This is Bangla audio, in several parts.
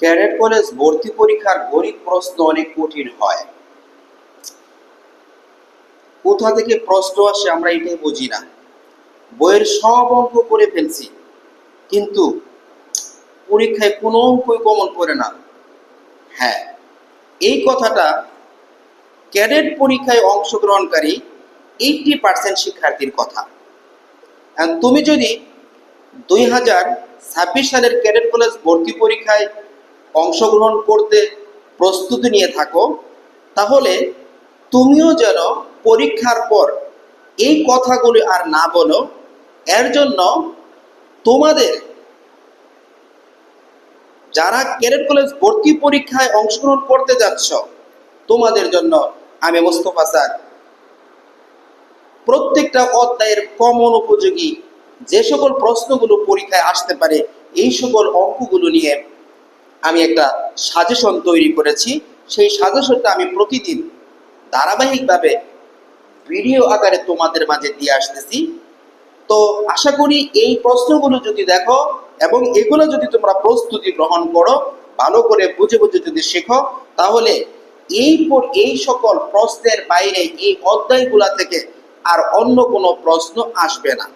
ক্যাডেট কলেজ ভর্তি পরীক্ষার গণিত প্রশ্ন অনেক কঠিন হয়। কোথা থেকে প্রশ্ন আসে আমরা এটাই বুঝি না। বইয়ের সব অঙ্ক করে ফেলছি, কিন্তু পরীক্ষায় কোনো অঙ্কই কমন পড়ে না। হ্যাঁ এই কথাটা ক্যাডেট পরীক্ষায় অংশগ্রহণকারী এইটটি পার্সেন্ট শিক্ষার্থীর কথা। তুমি যদি দুই হাজার ছাব্বিশ সালের ক্যাডেট কলেজ ভর্তি পরীক্ষায় অংশগ্রহণ করতে প্রস্তুতি নিয়ে থাকো, তাহলে তুমিও যেন পরীক্ষার পর এই কথাগুলি আর না বলো, এর জন্য তোমাদের যারা ক্যাডেট কলেজ ভর্তি পরীক্ষায় অংশগ্রহণ করতে যাচ্ছ, তোমাদের জন্য আমি মোস্তফা স্যার প্রত্যেকটা অধ্যায়ের কমন উপযোগী যে সকল প্রশ্নগুলো পরীক্ষায় আসতে পারে, এই সকল অঙ্কগুলো নিয়ে আমি একটা সাজেশন তৈরি করেছি। সেই সাজেশনটা আমি প্রতিদিন ধারাবাহিকভাবে ভিডিও আকারে তোমাদের মাঝে দিয়ে আসতেছি। তো আশা করি এই প্রশ্নগুলো যদি দেখো এবং এগুলো যদি তোমরা প্রস্তুতি গ্রহণ করো, ভালো করে বুঝে বুঝে যদি শেখো, তাহলে এই এই সকল প্রশ্নের বাইরে এই অধ্যায়গুলা থেকে আর অন্য কোনো প্রশ্ন আসবে না।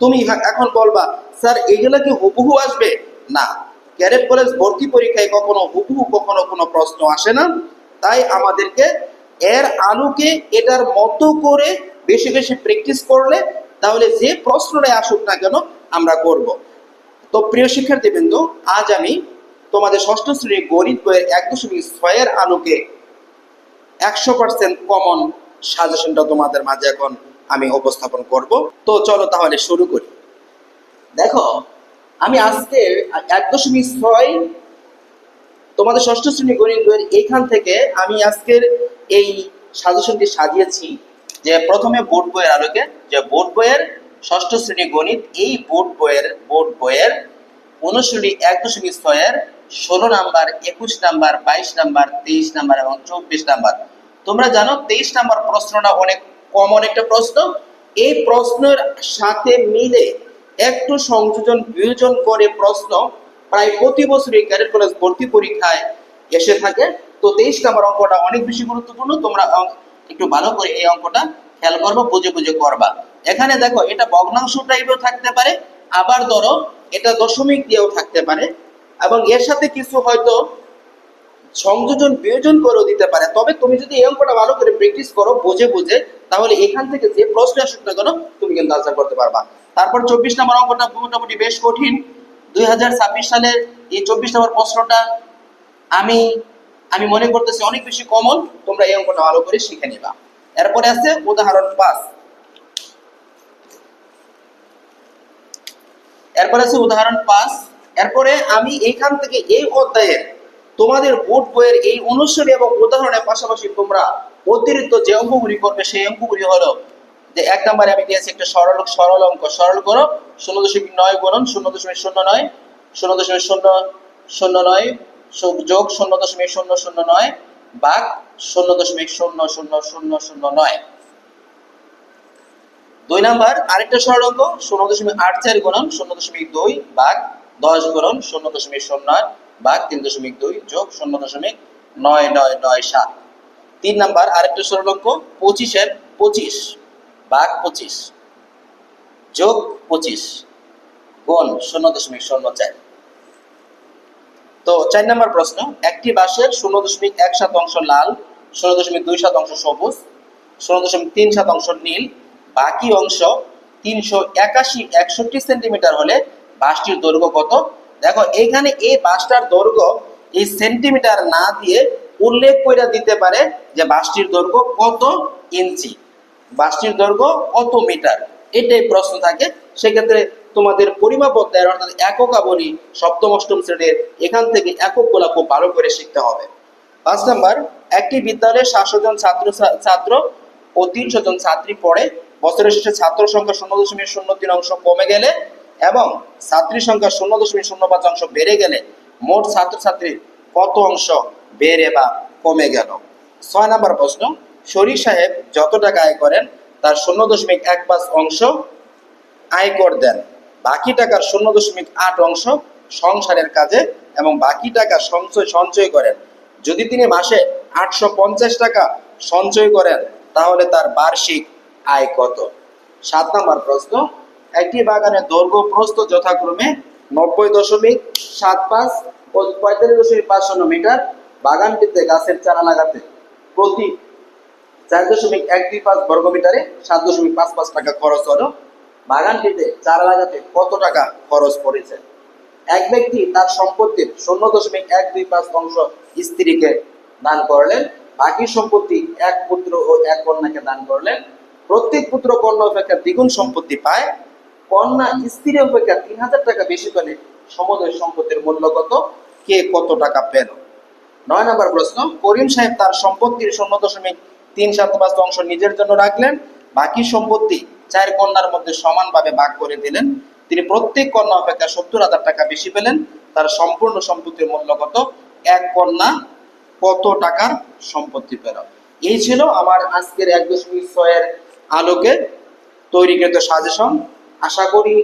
তুমি এখন বলবা, স্যার, এগুলা কি হুবহু আসবে? না। ক্যারেট কলেজ ভর্তি পরীক্ষায় কখনো হুবহু কখনো কোনো প্রশ্ন আসে না। তাই আমাদেরকে এর আলোকে এটার মতো করে বেশি বেশি প্র্যাকটিস করলে তাহলে যে প্রশ্নটাই আসুক না কেন আমরা করব। তো প্রিয় শিক্ষার্থীবৃন্দ, আজ আমি তোমাদের ষষ্ঠ শ্রেণির গণিত বইয়ের এক দশমিক ছয়ের আলোকে একশো পার্সেন্ট কমন সাজেশনটা তোমাদের মাঝে এখন আমি উপস্থাপন করব। তো চলো তাহলে শুরু করি। দেখো আমি আজকে এক দশমিক ছয় তোমাদের ষষ্ঠ শ্রেণি গণিত এইখান থেকে আমি আজকের এই সাজেশনটি সাজিয়েছি যে প্রথমে বোর্ড বইয়ের আলোকে যে বোর্ড বইয়ের ষষ্ঠ শ্রেণি গণিত, এই বোর্ড বইয়ের বোর্ড বইয়ের অনুশীলনী এক দশমিক ছয়ের ষোলো নাম্বার, একুশ নাম্বার, বাইশ নাম্বার, তেইশ নাম্বার এবং চব্বিশ নাম্বার। তোমরা জানো তেইশ নাম্বার প্রশ্নটা অনেক কমন একটা প্রশ্ন। এই প্রশ্নের সাথে মিলে একটু সংযোজন বিয়োজন করে প্রশ্ন প্রায় প্রতি বছরই ক্যাডেট কলেজ ভর্তি পরীক্ষায় এসে থাকে। তো তেইশ নাম্বার অঙ্কটা অনেক বেশি গুরুত্বপূর্ণ, তোমরা একটু ভালো করে এই অঙ্কটা খেয়াল করবা, বুঝে বুঝে করবা। এখানে দেখো, এটা ভগ্নাংশ টাইপেও থাকতে পারে, আবার ধরো এটা দশমিক দিয়েও থাকতে পারে। এবং এর সাথে কিছু হয়তো সংযোজন বিয়োজন করেও দিতে পারে। তবে তুমি যদি এই অঙ্কটা ভালো করে প্র্যাকটিস করো, বুঝে বুঝে, তাহলে এখান থেকে যে প্রশ্ন আসুক না কেন, তুমি কিন্তু আনসার করতে পারবা। তারপর চব্বিশ নম্বর অঙ্কটা মোটামুটি বেশ কঠিন। দুই হাজার ছাব্বিশ সালের এই চব্বিশ নম্বর প্রশ্নটা আমি আমি মনে করতেছি অনেক বেশি কমন তোমরা এই অঙ্কটা ভালো করে শিখে নিবা। এরপরে আছে উদাহরণ পাঁচ। এরপরে আছে উদাহরণ পাঁচ। এরপরে আমি এইখান থেকে এই অধ্যায়ের তোমাদের বোর্ড বইয়ের এই অনুসারী এবং উদাহরণের পাশাপাশি তোমরা অতিরিক্ত যে অঙ্কগুলি করবে, সেই অঙ্কগুলি হলো যে এক নম্বরে আমি দিয়েছি একটা সরল সরল অঙ্ক। সরল করো, শূন্য দশমিক নয় গুণন, শূন্য দশমিক শূন্য নয়, শূন্য দশমিক শূন্য শূন্য নয় যোগ শূন্য দশমিক শূন্য শূন্য নয় বাঘ শূন্য দশমিক শূন্য শূন্য শূন্য শূন্য নয়। দুই নাম্বার, আরেকটা সরল অঙ্ক, শূন্য দশমিক আট চার গুণন, শূন্য দশমিক দুই ভাগ দশ গুণন, শূন্য দশমিক শূন্য আট। ভাগ তিন দশমিক দুই যোগ শূন্য দশমিক নয় নয় নয় সাত। তিন নাম্বার, আরেকটা সরল অঙ্ক, পঁচিশের পঁচিশ, ভাগ পঁচিশ, যোগ পঁচিশ, গুণ শূন্য দশমিক শূন্য চার। তো চার নম্বর প্রশ্ন, একটি বাঁশের শূন্য দশমিক এক শতাংশ লাল, শূন্য দশমিক দুই শতাংশ সবুজ, শূন্য দশমিক তিন শতাংশ নীল, বাকি অংশ তিনশো একাশি একষট্টি সেন্টিমিটার হলে বাঁশটির দৈর্ঘ্য কত? দেখো এইখানে এই বাসটার দৈর্ঘ্য এই সেন্টিমিটার না দিয়ে উল্লেখ করে দিতে পারে যে বাসটির দৈর্ঘ্য কত ইঞ্চি, বাসটির দৈর্ঘ্য কত মিটার? এটাই প্রশ্ন থাকে। সেক্ষেত্রে তোমাদের পরিমাপ অধ্যায়ের অর্থাৎ এককাবলী সপ্তম অষ্টম শ্রেণির এখান থেকে এককগুলা খুব ভালো করে শিখতে হবে। পাঁচ নাম্বার, একটি বিদ্যালয়ে সাতশো জন ছাত্র ছাত্র ও তিনশো জন ছাত্রী পড়ে। বছরের শেষে ছাত্র সংখ্যা শূন্য দশমিক শূন্য তিন অংশ কমে গেলে এবং ছাত্রী সংখ্যা শূন্য দশমিক শূন্য পাঁচ অংশ বেড়ে গেলে মোট ছাত্রছাত্রীর কত অংশ বেড়ে বা কমে গেল? ছয় নাম্বার প্রশ্ন শরীর সাহেব যত টাকা আয় করেন, তার শূন্য দশমিক এক পাঁচ অংশ আয়কর দেন। বাকি টাকার শূন্য দশমিক আট অংশ সংসারের কাজে এবং বাকি টাকা সঞ্চয় সঞ্চয় করেন। যদি তিনি মাসে আটশো পঞ্চাশ টাকা সঞ্চয় করেন, তাহলে তার বার্ষিক আয় কত? সাত নম্বর প্রশ্ন একটি বাগানের দৈর্ঘ্য প্রস্থ যথাক্রমে নব্বই দশমিক সাত পাঁচ ও পঁয়তাল্লিশ দশমিক পাঁচ মিটার। বাগানটিতে গাছের চারা লাগাতে প্রতি চার দশমিক এক দুই পাঁচ বর্গমিটারে সাত দশমিক পাঁচ পাঁচ টাকা খরচ হলো। বাগানটিতে চারা লাগাতে কত টাকা খরচ পড়েছে? এক ব্যক্তি তার সম্পত্তির শূন্য দশমিক এক দুই পাঁচ অংশ স্ত্রীকে দান করলেন। বাকি সম্পত্তি এক পুত্র ও এক কন্যাকে দান করলেন। প্রত্যেক পুত্র কন্যা অপেক্ষা দ্বিগুণ সম্পত্তি পায়। কন্যা স্ত্রী অপেক্ষা তিন হাজার টাকা বেশি পেলে সমুদয় সম্পত্তির মূল্য কত? কে কত টাকা পেল? নয় নম্বর প্রশ্ন, করিম সাহেব তার সম্পত্তির শূন্য দশমিক তিন সাত পাঁচ অংশ নিজের জন্য রাখলেন, বাকি সম্পত্তি চার কন্যার মধ্যে সমানভাবে ভাগ করে দিলেন। তিনি প্রত্যেক কন্যা অপেক্ষা সত্তর হাজার টাকা বেশি পেলেন। তার সম্পূর্ণ সম্পত্তির মূল্য কত? এক কন্যা কত টাকার সম্পত্তি পেল? এই ছিল আমার আজকের এক দশমিক ছয়ের আলোকে তৈরিকৃত সাজেশন। আশা করি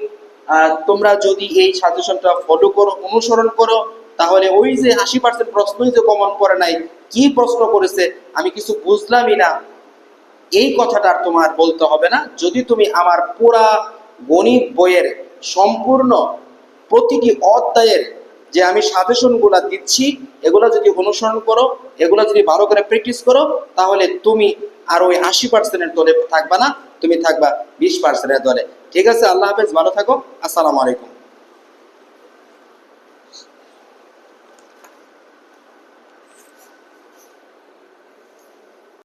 তোমরা যদি এই সাজেশনটা ফলো করো, অনুসরণ করো, তাহলে ওই যে আশি পার্সেন্ট প্রশ্নই যে কমন পড়ে নাই, কি প্রশ্ন করেছে, আমি কিছু বুঝলামই না। এই কথাটা তোমার বলতে হবে না। যদি তুমি আমার পুরা গণিত বইয়ের সম্পূর্ণ প্রতিটি অধ্যায়ের যে আমি সাজেশনগুলো দিচ্ছি, এগুলো যদি অনুসরণ করো, এগুলো যদি ভালো করে প্র্যাকটিস করো, তাহলে তুমি আর ওই আশি পার্সেন্টের দলে থাকবা না, তুমি থাকবা বিশ পার্সেন্টের দলে। ঠিক আছে আল্লাহ হাফেজ ভালো থাকো। আসসালামু আলাইকুম।